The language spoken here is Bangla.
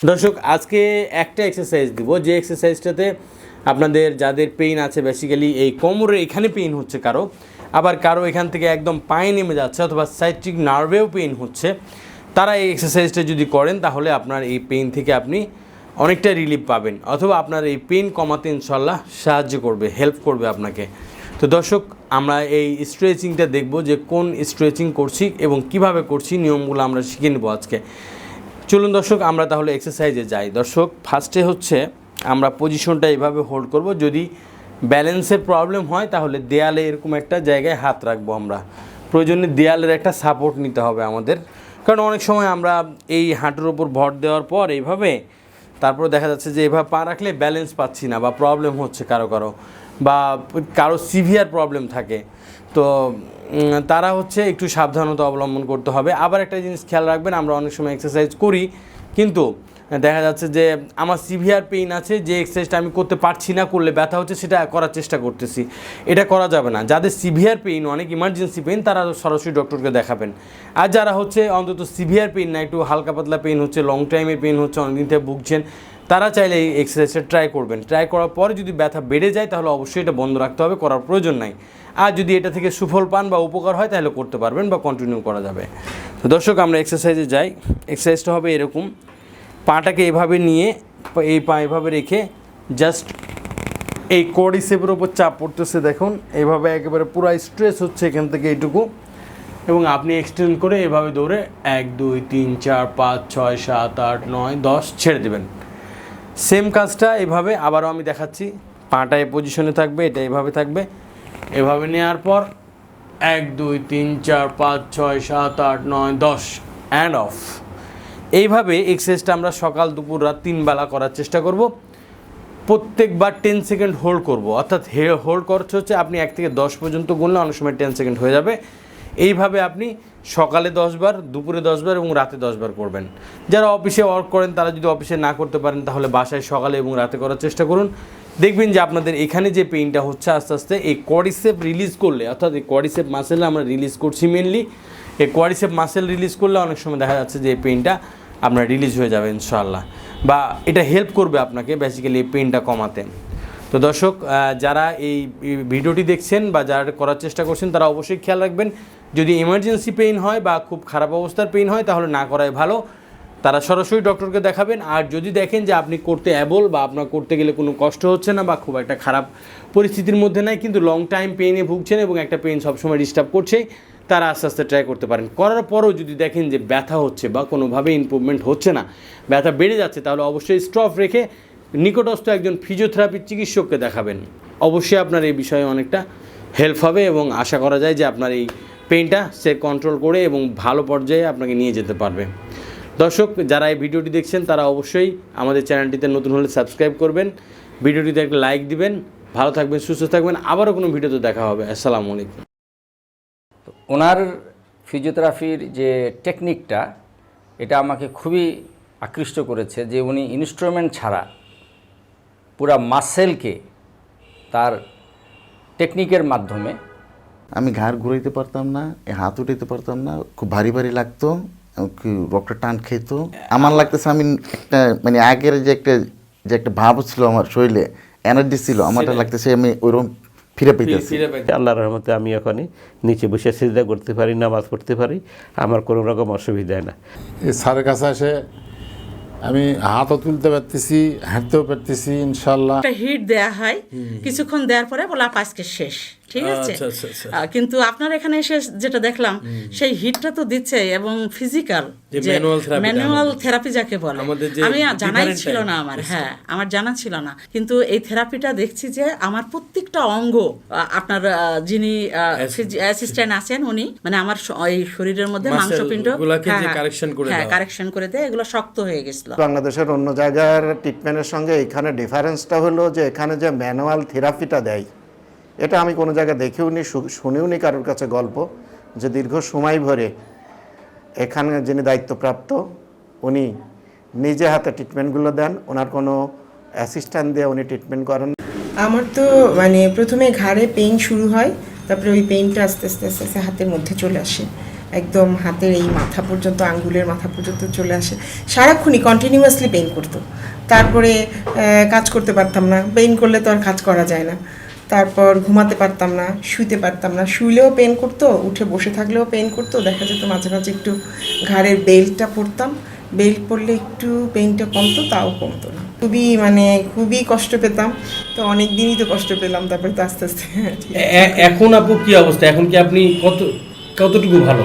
দর্শক, আজকে একটা এক্সারসাইজ দিব। যে এক্সারসাইজটাতে আপনাদের যাদের পেইন আছে বেসিক্যালি এই কোমরের এখানে পেইন হচ্ছে কারও, আবার কারও এখান থেকে একদম পায়ে নেমে যাচ্ছে অথবা সাইট্রিক নার্ভেও পেইন হচ্ছে, তারা এই এক্সারসাইজটা যদি করেন, তাহলে আপনার এই পেইন থেকে আপনি অনেকটা রিলিফ পাবেন। অথবা আপনার এই পেইন কমাতে ইনশাল্লাহ সাহায্য করবে হেল্প করবে আপনাকে। তো দর্শক, আমরা এই স্ট্রেচিংটা দেখব যে কোন স্ট্রেচিং করছি এবং কীভাবে করছি, নিয়মগুলো আমরা শিখে নেব আজকে। চলুন দর্শক, আমরা তাহলে এক্সারসাইজে যাই। দর্শক ফার্স্টে হচ্ছে আমরা পজিশনটা এভাবে হোল্ড করব। যদি ব্যালেন্সের প্রবলেম হয়, তাহলে দেয়ালে এরকম একটা জায়গায় হাত রাখব আমরা। প্রয়োজনে দেয়ালের একটা সাপোর্ট নিতে হবে আমাদের। কারণ অনেক সময় আমরা এই হাঁটুর ওপর ভর দেওয়ার পর এইভাবে তারপরে দেখা যাচ্ছে যে এভাবে পা রাখলে ব্যালেন্স পাচ্ছি না বা প্রবলেম হচ্ছে কারও কারও। বা কারও সিভিয়ার প্রবলেম থাকে। তো তারা হচ্ছে একটু সাবধানতা অবলম্বন করতে হবে। আবার একটা জিনিস খেয়াল রাখবেন, আমরা অনেক সময় এক্সারসাইজ করি, কিন্তু দেখা যাচ্ছে যে আমার সিভিয়ার পেইন আছে, যে এক্সারসাইজটা আমি করতে পারছি না, করলে ব্যথা হচ্ছে, সেটা করার চেষ্টা করতেছি। এটা করা যাবে না। যাদের সিভিয়ার পেইন অনেক ইমার্জেন্সি পেইন তারা সরাসরি ডক্টরকে দেখাবেন। আর যারা হচ্ছে অন্তত সিভিয়ার পেইন না, একটু হালকা পাতলা পেইন হচ্ছে লং টাইমের পেইন হচ্ছে, অনেকদিন থেকে ভুগছেন তারা চাইলে এই এক্সারসাইজটা ট্রাই করবেন। ট্রাই করার পরে যদি ব্যথা বেড়ে যায়, তাহলে অবশ্যই এটা বন্ধ রাখতে হবে, করার প্রয়োজন নাই। আর যদি এটা থেকে সুফল পান বা উপকার হয়, তাহলে করতে পারবেন বা কন্টিনিউ করা যাবে। তো দর্শক, আমরা এক্সারসাইজে যাই। এক্সারসাইজটা হবে এরকম। পাটাকে এভাবে নিয়ে, এই পা এভাবে রেখে জাস্ট এই কোডিসেপের ওপর চাপ পড়তেছে, দেখুন। এইভাবে একেবারে পুরো স্ট্রেস হচ্ছে এখান থেকে এইটুকু। এবং আপনি এক্সটেন্ড করে এভাবে দৌড়ে এক, দুই, তিন, চার, পাঁচ, ছয়, সাত, আট, নয়, দশ ছেড়ে দেবেন। সেম কাজটা, এভাবে আবারও আমি দেখাচ্ছি। পাটা এই পজিশনে থাকবে, এটা এভাবে থাকবে। এভাবে নেওয়ার পর, এক, দুই, তিন, চার, পাঁচ, ছয়, সাত, আট, নয়, দশ অ্যান্ড অফ এইভাবে এক্সারসাইজটা আমরা সকাল, দুপুর, রাত তিন বেলা করার চেষ্টা করব। প্রত্যেকবার টেন সেকেন্ড হোল্ড করব। অর্থাৎ হে হোল্ড করছে হচ্ছে আপনি এক থেকে দশ পর্যন্ত গুনলে অনেক সময় টেন সেকেন্ড হয়ে যাবে। এইভাবে আপনি সকালে দশবার, দুপুরে দশবার এবং রাতে দশবার করবেন। যারা অফিসে ওয়ার্ক করেন, তারা যদি অফিসে না করতে পারেন, তাহলে বাসায় সকালে এবং রাতে করার চেষ্টা করুন। দেখবেন যে আপনাদের এখানে যে পেইনটা হচ্ছে আস্তে আস্তে, এই কোয়ারিসেপ রিলিজ করলে, অর্থাৎ এই কোয়ারিসেপ মাসেল আমরা রিলিজ করছি মেনলি এই কোয়ারিসেপ মাসেল রিলিজ করলে অনেক সময় দেখা যাচ্ছে যে এই পেইনটা আপনার রিলিজ হয়ে যাবে ইনশাআল্লাহ। বা এটা হেল্প করবে আপনাকে বেসিক্যালি এই পেইনটা কমাতে। তো দর্শক যারা এই ভিডিওটি দেখছেন বা যারা করার চেষ্টা করছেন, তারা অবশ্যই খেয়াল রাখবেন। যদি ইমার্জেন্সি পেইন হয় বা খুব খারাপ অবস্থার পেইন হয়, তাহলে না করাই ভালো। তারা সরাসরি ডক্টরকে দেখাবেন। আর যদি দেখেন যে আপনি করতে অ্যাবল বা আপনার করতে গেলে কোনো কষ্ট হচ্ছে না বা খুব একটা খারাপ পরিস্থিতির মধ্যে নাই, কিন্তু লং টাইম পেইনে ভুগছেন এবং একটা পেইন সবসময় ডিস্টার্ব করছে তারা আস্তে আস্তে ট্রাই করতে পারেন। করার পরও যদি দেখেন যে ব্যথা হচ্ছে বা কোনোভাবে ইমপ্রুভমেন্ট হচ্ছে না, ব্যথা বেড়ে যাচ্ছে, তাহলে অবশ্যই স্টপ রেখে নিকটস্থ একজন ফিজিওথেরাপির চিকিৎসককে দেখাবেন। অবশ্যই আপনার এই বিষয়ে অনেকটা হেল্প হবে এবং আশা করা যায় যে আপনার এই পেইনটা সে কন্ট্রোল করে এবং ভালো পর্যায়ে আপনাকে নিয়ে যেতে পারবে। দর্শক, যারা এই ভিডিওটি দেখছেন, তারা অবশ্যই আমাদের চ্যানেলটিতে নতুন হলে সাবস্ক্রাইব করবেন। ভিডিওটিতে একটা লাইক দিবেন। ভালো থাকবেন, সুস্থ থাকবেন। আবারও কোনো ভিডিওতে দেখা হবে। আসসালামু আলাইকুম। ওনার ফিজিওথেরাপির যে টেকনিকটা এটা আমাকে খুবই আকৃষ্ট করেছে যে উনি ইনস্ট্রুমেন্ট ছাড়া পুরা মাসেলকে তার টেকনিকের মাধ্যমে আমি ঘাড় ঘুরাইতে পারতাম না এ হাত উঠাইতে পারতাম না খুব ভারী ভারী লাগতো কি রক্তটা টান খেত। আমার লাগতেছে আমি একটা মানে আগের যে একটা যে একটা ভাব ছিল আমার শরীরে এনার্জি ছিল আমারটা লাগতেছে আমি ওইরকম ফিরে পেতেছি ফিরে পেতে আল্লাহর রহমতে আমি এখনই নিচে বসে সিজদা করতে পারি নামাজ পড়তে পারি আমার কোনো রকম অসুবিধা হয় না। স্যারের কাছে এসে আমি হাতও তুলতে পারতেছি হাঁটতেও পারতেছি ইনশাল্লাহ। একটা হিট দেয়া হয়। কিছুক্ষণ দেওয়ার পরে বলা আজকে শেষ। ঠিক আছে? আচ্ছা, আচ্ছা, আচ্ছা। আহ, কিন্তু আপনার এখানে এসে যেটা দেখলাম সেই হিটটা তো দিচ্ছে এবং ফিজিক্যাল ম্যানুয়াল থেরাপি যাকে বলে। আমি জানাই ছিল না আমার হ্যাঁ আমার জানা ছিল না। কিন্তু এই থেরাপিটা দেখছি যে আমার প্রত্যেকটা অঙ্গ আপনার যিনি অ্যাসিস্ট্যান্ট আছেন উনি মানে আমার এই শরীরের মধ্যে মাংসপিণ্ড হ্যাঁ, হ্যাঁ, হ্যাঁ। কারেকশন করে দেয় এগুলো শক্ত হয়ে গেছিল। বাংলাদেশের অন্য জায়গার ট্রিটমেন্টের সঙ্গে এখানে ডিফারেন্সটা হলো যে এখানে যে ম্যানুয়াল থেরাপিটা দেয় এটা আমি কোনো জায়গায় দেখেও নি শুনেও নি কারোর কাছে গল্প যে দীর্ঘ সময় ভরে এখানে যিনি দায়িত্বপ্রাপ্ত, উনি নিজে হাতে ট্রিটমেন্টগুলো দেন, ওনার কোনো অ্যাসিস্ট্যান্ট দিয়ে উনি ট্রিটমেন্ট করেন আমার তো মানে প্রথমে ঘাড়ে পেইন শুরু হয়, তারপরে ওই পেইনটা আস্তে আস্তে আস্তে আস্তে হাতের মধ্যে চলে আসে। একদম হাতের এই মাথা পর্যন্ত, আঙ্গুলের মাথা পর্যন্ত চলে আসে। সারাক্ষণই কন্টিনিউয়াসলি পেইন করতো। তারপরে কাজ করতে পারতাম না। পেইন করলে তো আর কাজ করা যায় না। তারপর ঘুমাতে পারতাম না, শুইতে পারতাম না। শুইলেও পেন করতো, উঠে বসে থাকলেও পেন করতো। দেখা যেত মাঝে মাঝে একটু ঘাড়ের বেল্টটা পরতাম। বেল্ট পরলে একটু পেনটা কমতো, তাও কমতো না। খুবই মানে খুবই কষ্ট পেতাম। তো অনেক দিনই তো কষ্ট পেলাম, তারপরে তো আস্তে আস্তে এখন আপু কি অবস্থা? এখন কি আপনি কত, কতটুকু ভালো?